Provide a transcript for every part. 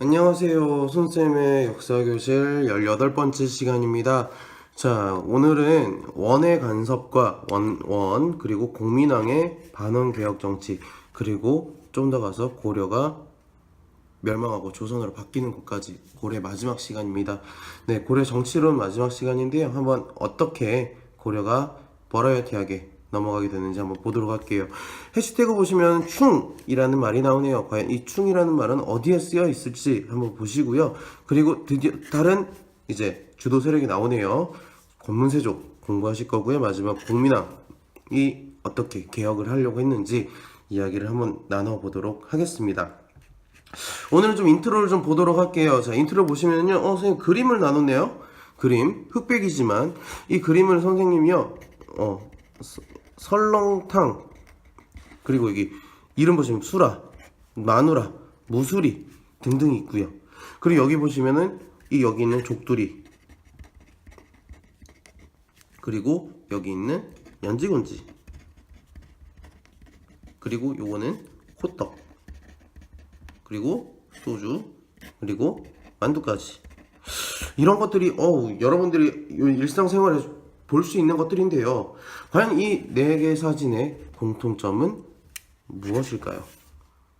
안녕하세요. 손쌤의 역사교실 18번째 시간입니다. 자, 오늘은 원의 간섭과 원, 원, 그리고 공민왕의 반원개혁 정치, 그리고 좀 더 가서 고려가 멸망하고 조선으로 바뀌는 것까지 고려 마지막 시간입니다. 네, 고려 정치론 마지막 시간인데요. 한번 어떻게 고려가 버라이어티하게 넘어가게 되는지 한번 보도록 할게요. 해시태그 보시면 충이라는 말이 나오네요. 과연 이 충이라는 말은 어디에 쓰여 있을지 한번 보시고요. 그리고 드디어 다른 이제 주도 세력이 나오네요. 권문세족 공부하실 거고요. 마지막 공민왕이 어떻게 개혁을 하려고 했는지 이야기를 한번 나눠보도록 하겠습니다. 오늘은 좀 인트로를 좀 보도록 할게요. 자, 인트로 보시면요. 어, 선생님 그림을 나눴네요. 그림. 흑백이지만 이 그림을 선생님이요. 어, 서- 설렁탕 그리고 여기 이름 보시면 수라, 마누라, 무수리 등등 있고요. 그리고 여기 보시면은 이 여기 있는 족두리 그리고 여기 있는 연지곤지 그리고 요거는 호떡 그리고 소주 그리고 만두까지 이런 것들이 어우 여러분들이 요 일상생활에 볼 수 있는 것들인데요. 과연 이 네 개 사진의 공통점은 무엇일까요?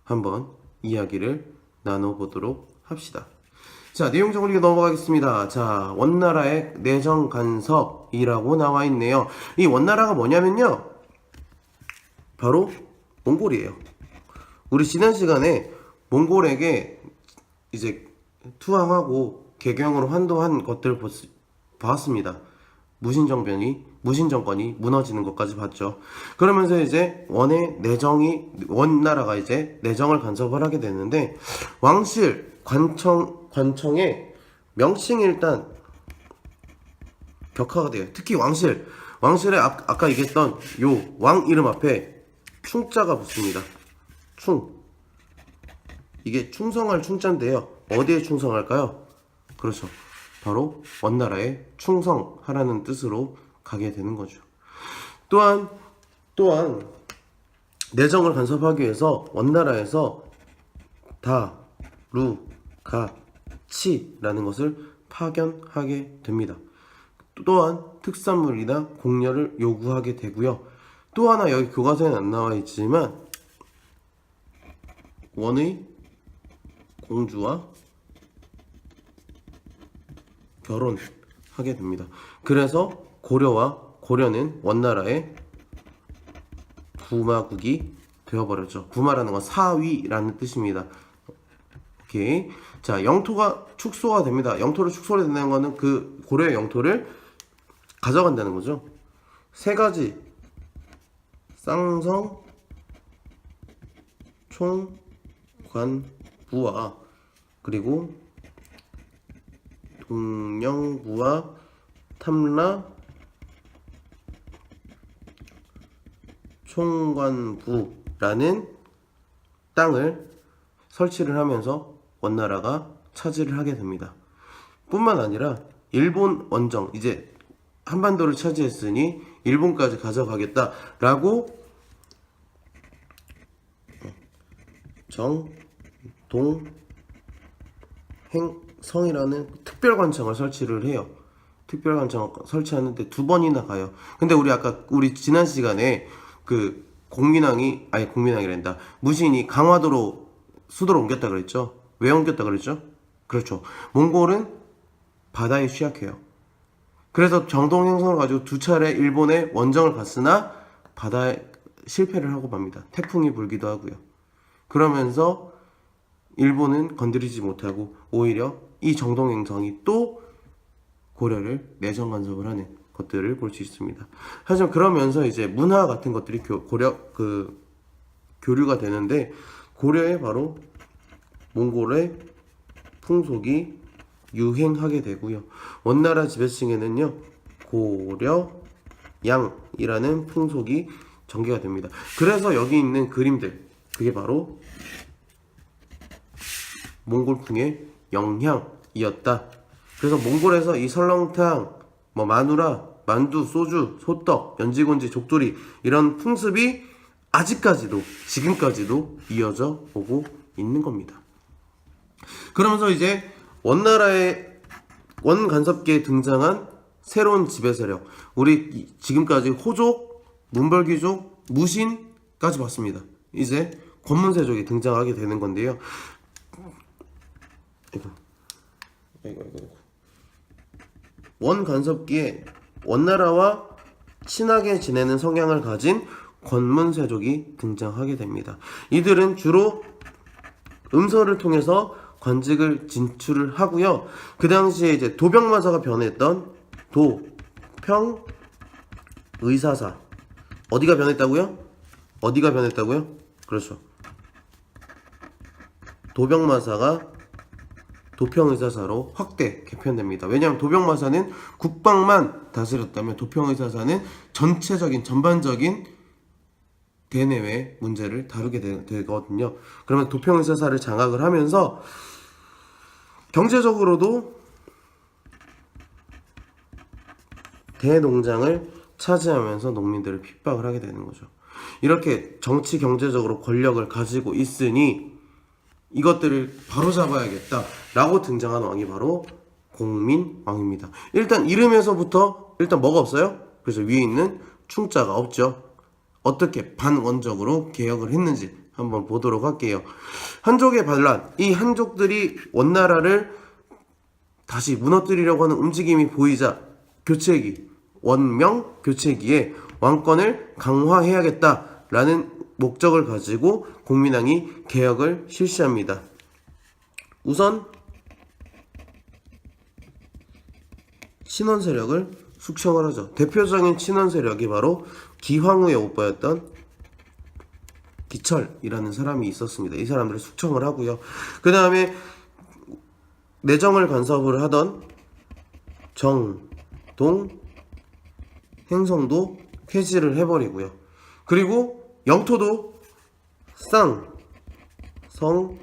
한번 이야기를 나눠보도록 합시다. 자 내용 정리로 넘어가겠습니다. 자 원나라의 내정 간섭이라고 나와 있네요. 이 원나라가 뭐냐면요. 바로 몽골이에요. 우리 지난 시간에 몽골에게 이제 투항하고 개경으로 환도한 것들을 보스- 봤습니다. 무신정변이 무신정권이 무너지는 것까지 봤죠. 그러면서 이제 원의 내정이 원나라가 이제 내정을 간섭을 하게 되는데 왕실 관청 관청의 명칭이 일단 격화가 돼요. 특히 왕실 왕실에 아, 아까 얘기했던 요 왕 이름 앞에 충자가 붙습니다. 충 이게 충성할 충자인데요. 어디에 충성할까요? 그렇죠. 바로 원나라에 충성하라는 뜻으로 가게 되는 거죠. 또한 또한 내정을 간섭하기 위해서 원나라에서 다, 루, 가, 치라는 것을 파견하게 됩니다. 또한 특산물이나 공여를 요구하게 되고요. 또 하나 여기 교과서에 안 나와 있지만 원의 공주와 결혼하게 됩니다. 그래서 고려와 고려는 원나라의 부마국이 되어버렸죠. 부마라는 건 사위라는 뜻입니다. 오케이. 자, 영토가 축소가 됩니다. 영토를 축소를 된다는 거는 그 고려의 영토를 가져간다는 거죠. 세 가지 쌍성 총관부와 그리고 동령부와 탐라 총관부라는 땅을 설치를 하면서 원나라가 차지를 하게 됩니다. 뿐만 아니라 일본 원정 이제 한반도를 차지했으니 일본까지 가져가겠다라고 정동행 성이라는 특별 관청을 설치를 해요. 특별 관청 설치하는데 두 번이나 가요. 근데 우리 아까 우리 지난 시간에 그 공민왕이 아니 공민왕이란다 무신이 강화도로 수도로 옮겼다 그랬죠. 왜 옮겼다 그랬죠? 그렇죠. 몽골은 바다에 취약해요. 그래서 정동행성을 가지고 두 차례 일본에 원정을 갔으나 바다에 실패를 하고 맙니다. 태풍이 불기도 하고요. 그러면서 일본은 건드리지 못하고 오히려 이 정동행성이 또 고려를 내정 간섭을 하는 것들을 볼 수 있습니다. 하지만 그러면서 이제 문화 같은 것들이 교, 고려 그 교류가 되는데 고려에 바로 몽골의 풍속이 유행하게 되고요. 원나라 지배층에는요 고려 양이라는 풍속이 전개가 됩니다. 그래서 여기 있는 그림들 그게 바로 몽골풍의 영향이었다. 그래서 몽골에서 이 설렁탕, 뭐 마누라, 만두, 소주, 소떡, 연지곤지, 족두리 이런 풍습이 아직까지도 지금까지도 이어져 오고 있는 겁니다. 그러면서 이제 원나라의 원 간섭기에 등장한 새로운 지배 세력 우리 이- 지금까지 호족, 문벌귀족, 무신까지 봤습니다. 이제 권문세족이 등장하게 되는 건데요. 이거 이거 이거 원 간섭기에 원나라와 친하게 지내는 성향을 가진 권문세족이 등장하게 됩니다. 이들은 주로 음서를 통해서 관직을 진출을 하고요. 그 당시에 이제 도병마사가 변했던 도 평 의사사 어디가 변했다고요? 어디가 변했다고요? 그렇죠. 도병마사가 도평의사사로 확대 개편됩니다. 왜냐하면 도병마사는 국방만 다스렸다면 도평의사사는 전체적인 전반적인 대내외 문제를 다루게 되, 거든요 그러면 도평의사사를 장악을 하면서 경제적으로도 대농장을 차지하면서 농민들을 핍박을 하게 되는 거죠. 이렇게 정치 경제적으로 권력을 가지고 있으니 이것들을 바로 잡아야겠다라고 등장한 왕이 바로 공민 왕입니다. 일단 이름에서부터 일단 뭐가 없어요? 그래서 위에 있는 충자가 없죠. 어떻게 반원적으로 개혁을 했는지 한번 보도록 할게요. 한족의 반란, 이 한족들이 원나라를 다시 무너뜨리려고 하는 움직임이 보이자 교체기, 원명 교체기에 왕권을 강화해야겠다라는 목적을 가지고 공민왕이 개혁을 실시합니다. 우선 친원 세력을 숙청을 하죠. 대표적인 친원 세력이 바로 기황후의 오빠였던 기철이라는 사람이 있었습니다. 이 사람들을 숙청을 하고요. 그 다음에 내정을 간섭을 하던 정동 행성도 폐지를 해버리고요. 그리고 영토도 쌍, 성,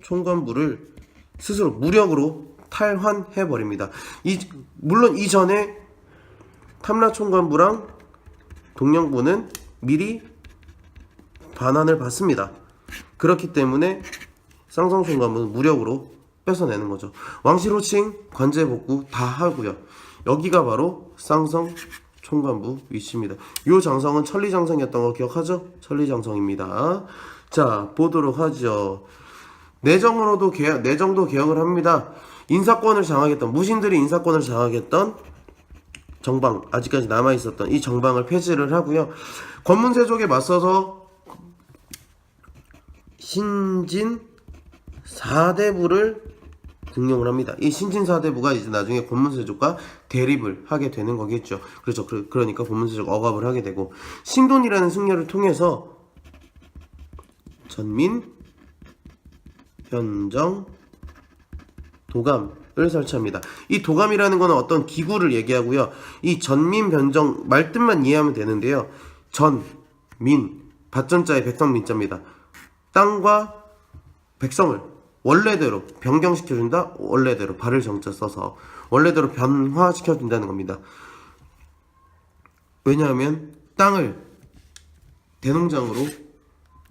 총관부를 스스로 무력으로 탈환해 버립니다. 이, 물론 이전에 탐라 총관부랑 동령부는 미리 반환을 받습니다. 그렇기 때문에 쌍성 총관부는 무력으로 뺏어내는 거죠. 왕실 호칭, 관제 복구 다 하고요. 여기가 바로 쌍성 총관부 위치입니다. 요 장성은 천리장성이었던 거 기억하죠? 천리장성입니다. 자, 보도록 하죠. 내정으로도 개혁, 내정도 개혁을 합니다. 인사권을 장악했던, 무신들이 인사권을 장악했던 정방, 아직까지 남아있었던 이 정방을 폐지를 하고요. 권문세족에 맞서서 신진 사대부를 등용을 합니다. 이 신진 사대부가 이제 나중에 권문세족과 대립을 하게 되는 거겠죠. 그렇죠. 그, 그러니까 권문세족 억압을 하게 되고 신돈이라는 승려를 통해서 전민, 변정, 도감 을 설치합니다. 이 도감이라는 것은 어떤 기구를 얘기하고요. 이 전민, 변정 말뜻만 이해하면 되는데요. 전, 민, 밭전자의 백성민자입니다. 땅과 백성을 원래대로 변경시켜준다. 원래대로 발을 정자 써서 원래대로 변화시켜준다는 겁니다. 왜냐하면 땅을 대농장으로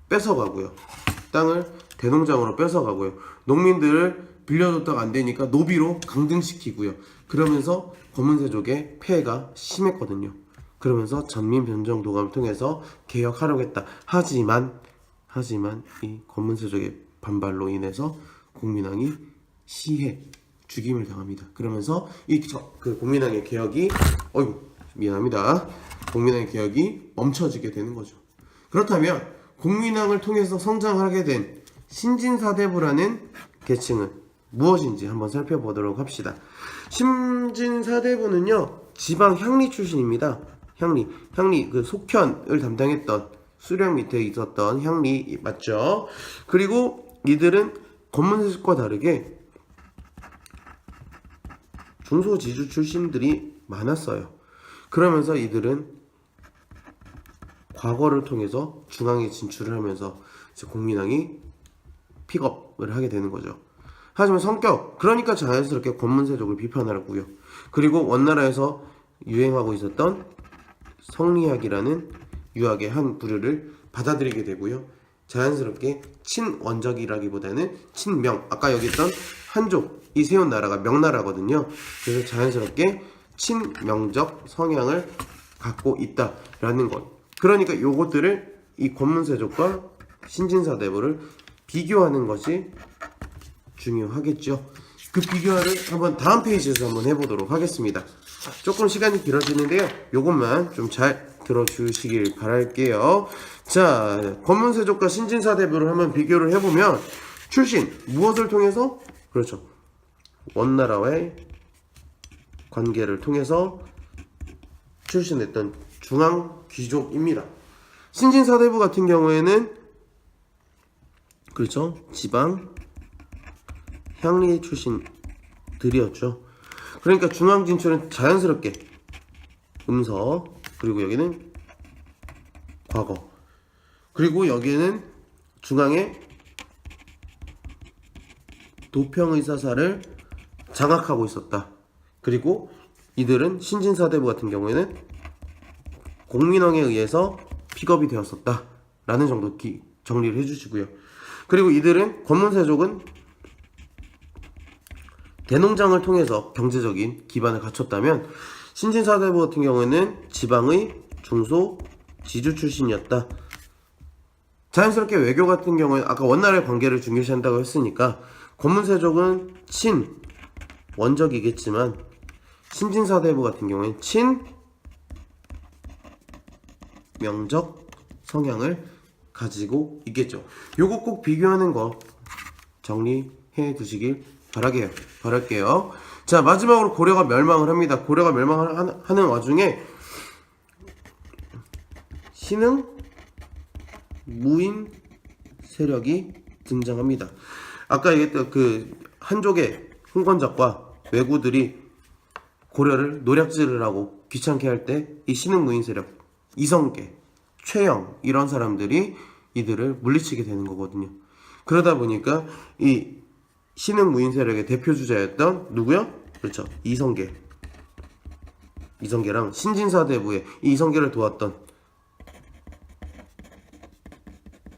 뺏어가고요. 땅을 대농장으로 뺏어가고요. 농민들을 빌려줬다가 안 되니까 노비로 강등시키고요. 그러면서 검은세족의 폐해가 심했거든요. 그러면서 전민 변정 도감을 통해서 개혁하려고 했다. 하지만 하지만 이 검은세족의 반발로 인해서 공민왕이 시해 죽임을 당합니다. 그러면서 이그 공민왕의 개혁이 어이구 미안합니다. 공민왕의 개혁이 멈춰지게 되는 거죠. 그렇다면 공민왕을 통해서 성장하게 된 신진사대부라는 계층은 무엇인지 한번 살펴보도록 합시다. 신진사대부는요 지방 향리 출신입니다. 향리, 향리 그 속현을 담당했던 수령 밑에 있었던 향리 맞죠? 그리고 이들은 검문세습과 다르게 중소지주 출신들이 많았어요. 그러면서 이들은 과거를 통해서 중앙에 진출을 하면서 이제 공민왕이 픽업을 하게 되는 거죠. 하지만 성격, 그러니까 자연스럽게 권문세족을 비판하고요. 그리고 원나라에서 유행하고 있었던 성리학이라는 유학의 한 부류를 받아들이게 되고요. 자연스럽게 친원적이라기보다는 친명. 아까 여기 있던 한족 이 세운 나라가 명나라거든요. 그래서 자연스럽게 친명적 성향을 갖고 있다라는 것. 그러니까 요것들을 이 권문세족과 신진사대부를 비교하는 것이 중요하겠죠. 그 비교를 한번 다음 페이지에서 한번 해보도록 하겠습니다. 조금 시간이 길어지는데요. 요것만 좀 잘 들어주시길 바랄게요 자 권문세족과 신진사 대부를 한번 비교를 해보면 출신 무엇을 통해서 그렇죠 원나라와의 관계를 통해서 출신했던 중앙 귀족입니다. 신진사 대부 같은 경우에는 그렇죠 지방 향리 출신들이었죠. 그러니까 중앙 진출은 자연스럽게 음서 그리고 여기는 과거 그리고 여기에는 중앙에 도평의사사를 장악하고 있었다. 그리고 이들은 신진사대부 같은 경우에는 공민왕에 의해서 픽업이 되었었다. 라는 정도 기, 정리를 해주시고요. 그리고 이들은 권문세족은 대농장을 통해서 경제적인 기반을 갖췄다면 신진사대부 같은 경우에는 지방의 중소 지주 출신이었다. 자연스럽게 외교 같은 경우에 아까 원나라의 관계를 중요시한다고 했으니까 권문세족은 친 원적이겠지만 신진사대부 같은 경우에는 친 명적 성향을 가지고 있겠죠. 요거 꼭 비교하는 거 정리해 두시길 바라게요. 바랄게요. 자 마지막으로 고려가 멸망을 합니다. 고려가 멸망을 하는 와중에 신흥 무인 세력이 등장합니다. 아까 얘기했던 그 한족의 흥건작과 왜구들이 고려를 노략질을 하고 귀찮게 할 때 이 신흥 무인 세력 이성계, 최영 이런 사람들이 이들을 물리치게 되는 거거든요. 그러다 보니까 이 신흥 무인 세력의 대표 주자였던 누구요? 그렇죠. 이성계. 이성계랑 신진사 대부의 이 이성계를 도왔던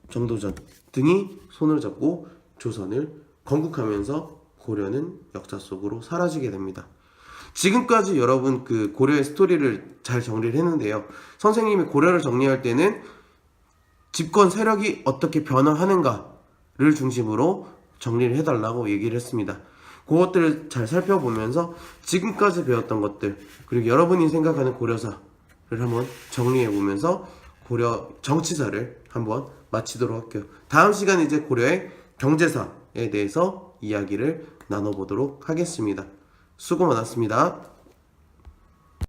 정도전 등이 손을 잡고 조선을 건국하면서 고려는 역사 속으로 사라지게 됩니다. 지금까지 여러분 그 고려의 스토리를 잘 정리를 했는데요. 선생님이 고려를 정리할 때는 집권 세력이 어떻게 변화하는가를 중심으로 정리를 해달라고 얘기를 했습니다. 그것들을 잘 살펴보면서 지금까지 배웠던 것들 그리고 여러분이 생각하는 고려사를 한번 정리해 보면서 고려 정치사를 한번 마치도록 할게요. 다음 시간 이제 고려의 경제사에 대해서 이야기를 나눠보도록 하겠습니다. 수고 많았습니다.